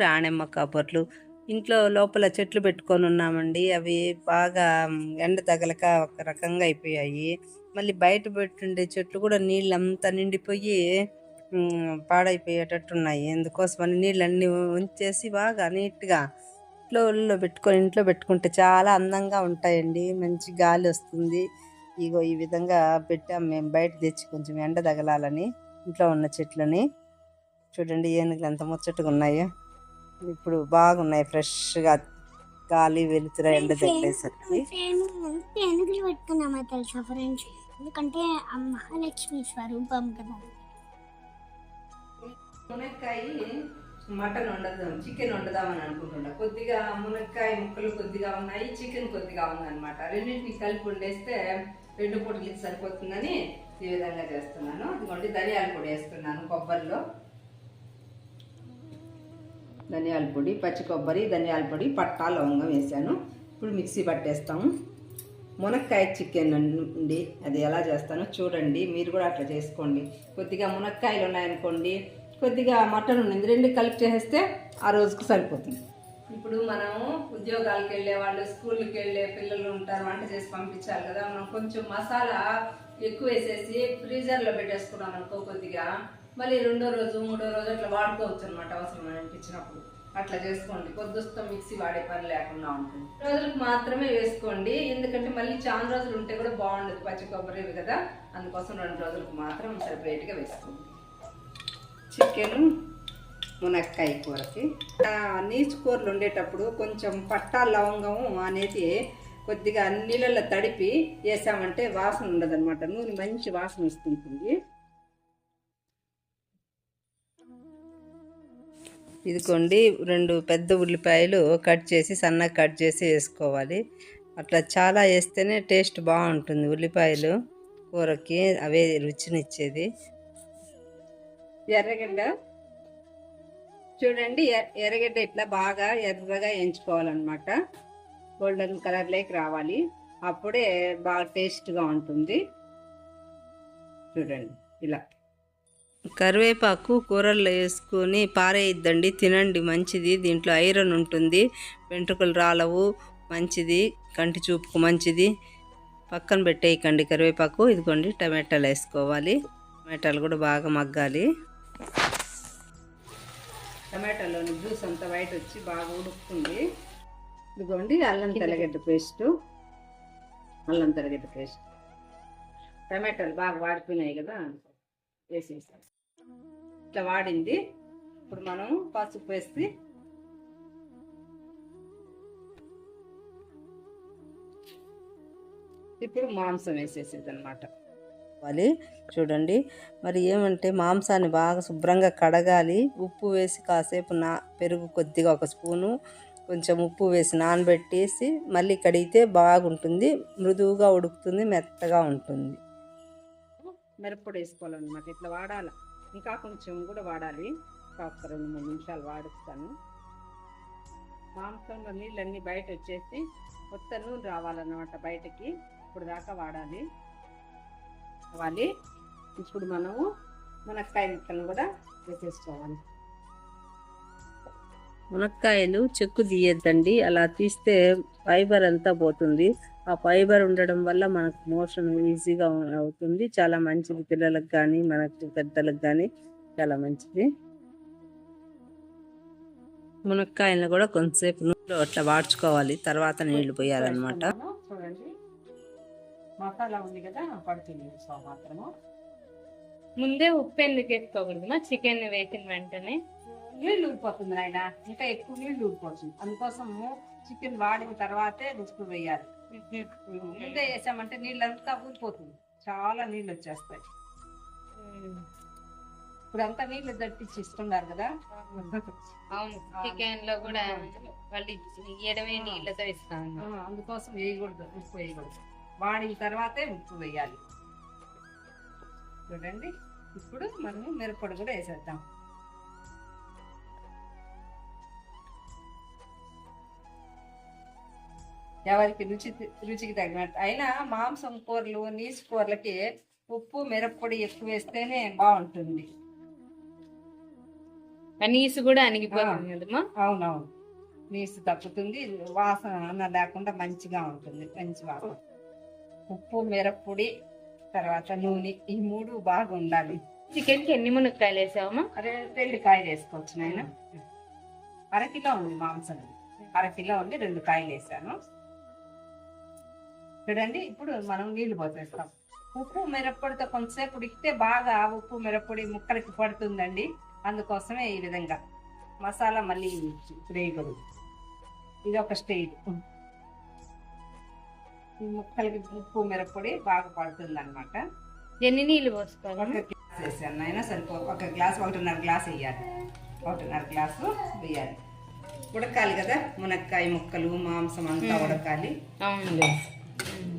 రాణెమ్మ కాపర్లు. ఇంట్లో లోపల చెట్లు పెట్టుకొని ఉన్నామండి. అవి బాగా ఎండ తగలక ఒక రకంగా అయిపోయాయి. మళ్ళీ బయట పెట్టుండే చెట్లు కూడా నీళ్ళు అంతా నిండిపోయి పాడైపోయేటట్టు ఉన్నాయి అందుకోసమని నీళ్ళన్నీ ఉంచేసి బాగా నీట్గా ఇంట్లో పెట్టుకొని ఇంట్లో పెట్టుకుంటే చాలా అందంగా ఉంటాయండి. మంచి గాలి వస్తుంది. ఇగో ఈ విధంగా పెట్టాం మేము బయట తెచ్చి కొంచెం ఎండ తగలాలని ఇంట్లో ఉన్న చెట్లని. చూడండి ఏనుగులు ఎంత ముచ్చటగా ఉన్నాయో. ఇప్పుడు బాగున్నాయి ఫ్రెష్గా గాలి వెలుతుర ఎండ తగిలేసరికి. ఎందుకు పెట్టుకున్నామో తెలుసా ఫ్రెండ్స్? ఎందుకంటే మహాలక్ష్మి స్వరూపం కదా. మునక్కాయ మటన్ వండదాం చికెన్ వండదామని అనుకుంటున్నా కొద్దిగా మునక్కాయ ముక్కలు కొద్దిగా ఉన్నాయి చికెన్ కొద్దిగా ఉందన్నమాట. రెండింటిని కలిపి వండేస్తే రెండు పూటలకి సరిపోతుందని ఈ విధంగా చేస్తున్నాను. ఇదిగోండి ధనియాల పొడి వేస్తున్నాను కొబ్బరిలో. ధనియాల పొడి పచ్చి కొబ్బరి ధనియాల పొడి పట్టా లవంగం వేసాను. ఇప్పుడు మిక్సీ పట్టేస్తాము. మునక్కాయ చికెన్ అండి అది ఎలా చేస్తానో చూడండి. మీరు కూడా అట్లా చేసుకోండి. కొద్దిగా మునక్కాయలు ఉన్నాయనుకోండి కొద్దిగా మటన్ ఉన్నది రెండు కలిపి చేసేస్తే ఆ రోజుకు సరిపోతుంది. ఇప్పుడు మనము ఉద్యోగాలకు వెళ్ళే వాళ్ళు స్కూల్కి వెళ్ళే పిల్లలు ఉంటారు వంట చేసి పంపించాలి కదా. మనం కొంచెం మసాలా ఎక్కువ వేసేసి ఫ్రీజర్లో పెట్టేసుకున్నాం అనుకో కొద్దిగా మళ్ళీ రెండో రోజు మూడో రోజు అట్లా వాడుకోవచ్చు అనమాట అవసరం అనిపించినప్పుడు. అట్లా చేసుకోండి. పొద్దుస్తో మిక్సీ వాడే పని లేకుండా ఉంటుంది. రోజులకు మాత్రమే వేసుకోండి. ఎందుకంటే మళ్ళీ చాలా రోజులు ఉంటే కూడా బాగుండదు. పచ్చి కొబ్బరి కదా. అందుకోసం రెండు రోజులకు మాత్రం సపరేట్గా వేసుకోండి. చికెన్ మునక్కాయ కూరకి. నీచు కూరలు ఉండేటప్పుడు కొంచెం పట్టా లవంగం అనేది కొద్దిగా నీళ్ళల్లో తడిపి వేసామంటే వాసన ఉండదన్నమాట. నూనె మంచి వాసన వస్తుంటుంది. ఇదిగోండి రెండు పెద్ద ఉల్లిపాయలు కట్ చేసి సన్నగా కట్ చేసి వేసుకోవాలి. అట్లా చాలా వేస్తేనే టేస్ట్ బాగుంటుంది ఉల్లిపాయలు కూరకి అవే రుచినిచ్చేది. ఎర్రగడ్డ చూడండి ఎర్రగడ్డ ఇట్లా బాగా ఎర్రగా ఎంచుకోవాలన్నమాట గోల్డెన్ కలర్లోకి రావాలి. అప్పుడే బాగా టేస్ట్గా ఉంటుంది. చూడండి ఇలా. కరివేపాకు కూరల్లో వేసుకొని పారేయద్దండి తినండి మంచిది. దీంట్లో ఐరన్ ఉంటుంది వెంట్రుకలు రాలవు మంచిది. కంటి చూపుకు మంచిది. పక్కన పెట్టేయకండి కరివేపాకు. ఇదిగోండి టమాటాలు వేసుకోవాలి. టమాటాలు కూడా బాగా మగ్గాలి. టమాటాలోని జ్యూస్ అంతా వైట్ వచ్చి బాగా ఉడుకుతుంది. ఇదిగోండి అల్లం తెల్లగడ్డ పేస్ట్. అల్లం తెల్లగడ్డ పేస్ట్. టమాటాలు బాగా వాడిపోయినాయి కదా. వేసేసాం ఇట్లా వాడింది. ఇప్పుడు మనం పసుపు వేసి ఇప్పుడు మాంసం వేసేసేది అనమాట వాలి చూడండి. మరి ఏమంటే మాంసాన్ని బాగా శుభ్రంగా కడగాలి. ఉప్పు వేసి కాసేపు నా పెరుగు కొద్దిగా ఒక స్పూను కొంచెం ఉప్పు వేసి నానబెట్టేసి మళ్ళీ కడిగితే బాగుంటుంది. మృదువుగా ఉడుకుతుంది మెత్తగా ఉంటుంది. మిరప్పొడి వేసుకోవాలన్నమాట. ఇట్లా వాడాలి. ఇంకా కొంచెం కూడా వాడాలి. ఇంకా ఒక రెండు మూడు నిమిషాలు వాడుస్తాను. మాంసంలో నీళ్ళన్నీ బయట వచ్చేసి కొత్త నూనె రావాలన్నమాట బయటకి. ఇప్పుడు దాకా వాడాలి. వాలి ఇప్పుడు మనము మునక్కాయ ముక్కలను కూడా వేసేసుకోవాలి. మునక్కాయలు చెక్కు తీయద్దండి. అలా తీస్తే ఫైబర్ అంతా పోతుంది. ఆ ఫైబర్ ఉండడం వల్ల మనకు మోషన్ ఈజీగా అవుతుంది. చాలా మంచిది పిల్లలకు కానీ మనకు పెద్దలకు కానీ చాలా మంచిది. మునక్కాయలను కూడా కొంతసేపు నూనెలో అట్లా వాడ్చుకోవాలి. తర్వాత నీళ్ళు పోయాలన్నమాట. చూడండి. మసాలా ఉంది కదా పడుతుంది మాత్రము. ముందే ఉప్పు ఎందుకు వేసుకోకూడదు. మా చికెన్ వేసిన వెంటనే నీళ్ళు ఊడిపోతుంది ఆయన ఇంకా ఎక్కువ నీళ్ళు ఊడిపోతుంది అందుకోసం చికెన్ వాడిన తర్వాతే రుచుకు వేయాలి. ముందే వేసామంటే నీళ్ళంతా ఊరిపోతుంది. చాలా నీళ్ళు వచ్చేస్తాయి. ఇప్పుడు అంతా నీళ్ళు దట్టించి ఇస్తున్నారు కదా? అవును. చికెన్లో కూడా వాళ్ళు నీళ్ళతో ఇస్తాను అందుకోసం వేయకూడదు ఉప్పు వేయకూడదు. వాడిన తర్వాతే ఉప్పు వేయాలి. చూడండి. ఇప్పుడు మనము మిరప్పొడి కూడా వేసేద్దాం. ఎవరికి రుచి రుచికి తగినట్టు. అయినా మాంసం కూరలు నీసు కూరలకి ఉప్పు మిరప్పొడి ఎక్కువ వేస్తేనే బాగుంటుంది. నీసు కూడా అవునవును. నీసు తగ్గుతుంది వాసన లేకుండా మంచిగా ఉంటుంది మంచి వాసన. ఉప్పు మిరప్పొడి తర్వాత నూనె ఈ మూడు బాగా ఉండాలి. చికెన్కి ఎన్ని మునక్కాయలు వేసావమ్మా? అరే రెండు కాయలు వేసుకోవచ్చు నాయన. అరకిలో ఉంది మాంసం. అరకిలో ఉంది రెండు కాయలు వేసాను. చూడండి ఇప్పుడు మనం నీళ్ళు పోసేస్తాం. ఉప్పు మిరప్పొడితో కొంతసేపు ఉడికితే బాగా ఉప్పు మిరప్పొడి ముక్కలకి పడుతుందండి. అందుకోసమే ఈ విధంగా మసాలా మళ్ళీ వేయకూడదు. ఇది ఒక స్టేజ్. ఈ ముక్కలకి ఉప్పు మిరప్పొడి బాగా పడుతుంది అనమాట ఎన్ని నీళ్ళు పోసుకోవాలి? వేసాను అయినా సరిపో ఒక గ్లాస్ ఒకటిన్నర గ్లాస్ వేయాలి. ఒకటిన్నర గ్లాసు వేయాలి. ఉడకాలి కదా మునక్కాయ ముక్కలు మాంసం అంతా ఉడకాలి.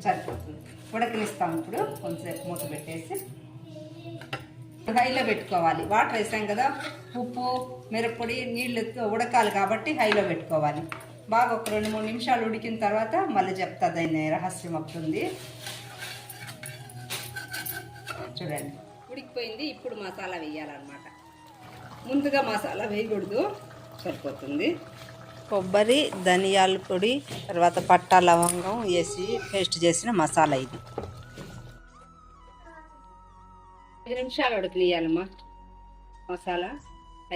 సరిపోతుంది. ఉడకనిస్తాం ఇప్పుడు కొంచెంసేపు మూత పెట్టేసి. హైలో పెట్టుకోవాలి. వాటర్ వేసాం కదా ఉప్పు మిరప్పొడి నీళ్ళు ఉడకాలి కాబట్టి హైలో పెట్టుకోవాలి. బాగా ఒక రెండు మూడు నిమిషాలు ఉడికిన తర్వాత మళ్ళీ చెప్తా దాన్ని రహస్యం అవుతుంది చూడండి. ఉడికిపోయింది. ఇప్పుడు మసాలా వేయాలన్నమాట. ముందుగా మసాలా వేయకూడదు. సరిపోతుంది. కొబ్బరి ధనియాల పొడి తర్వాత పట్టా లవంగం వేసి పేస్ట్ చేసిన మసాలా ఇది. ఐదు నిమిషాలు ఉడకనియాలమ్మా మసాలా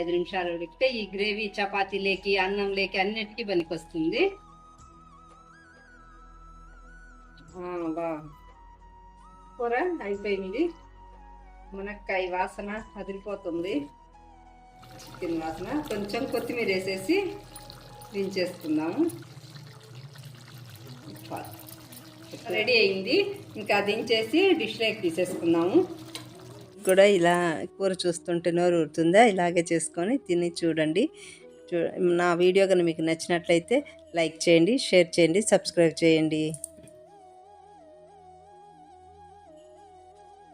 ఐదు నిమిషాలు ఉడికితే ఈ గ్రేవీ చపాతీ లేకి అన్నం లేకి అన్నిటికీ పనికొస్తుంది. బా కూర అయిపోయింది. మునక్కాయ వాసన అదిరిపోతుంది. చికెన్ వాసన. కొంచెం కొత్తిమీర వేసేసి దించేసుకుందాము రెడీ అయింది. ఇంకా దించేసి డిష్లోకి తీసేసుకుందాము కూడా ఇలా కూర చూస్తుంటే నోరు ఊరుతుందా? ఇలాగే చేసుకొని తిని చూడండి. చూ నా వీడియో కనుక మీకు నచ్చినట్లయితే లైక్ చేయండి షేర్ చేయండి సబ్స్క్రైబ్ చేయండి.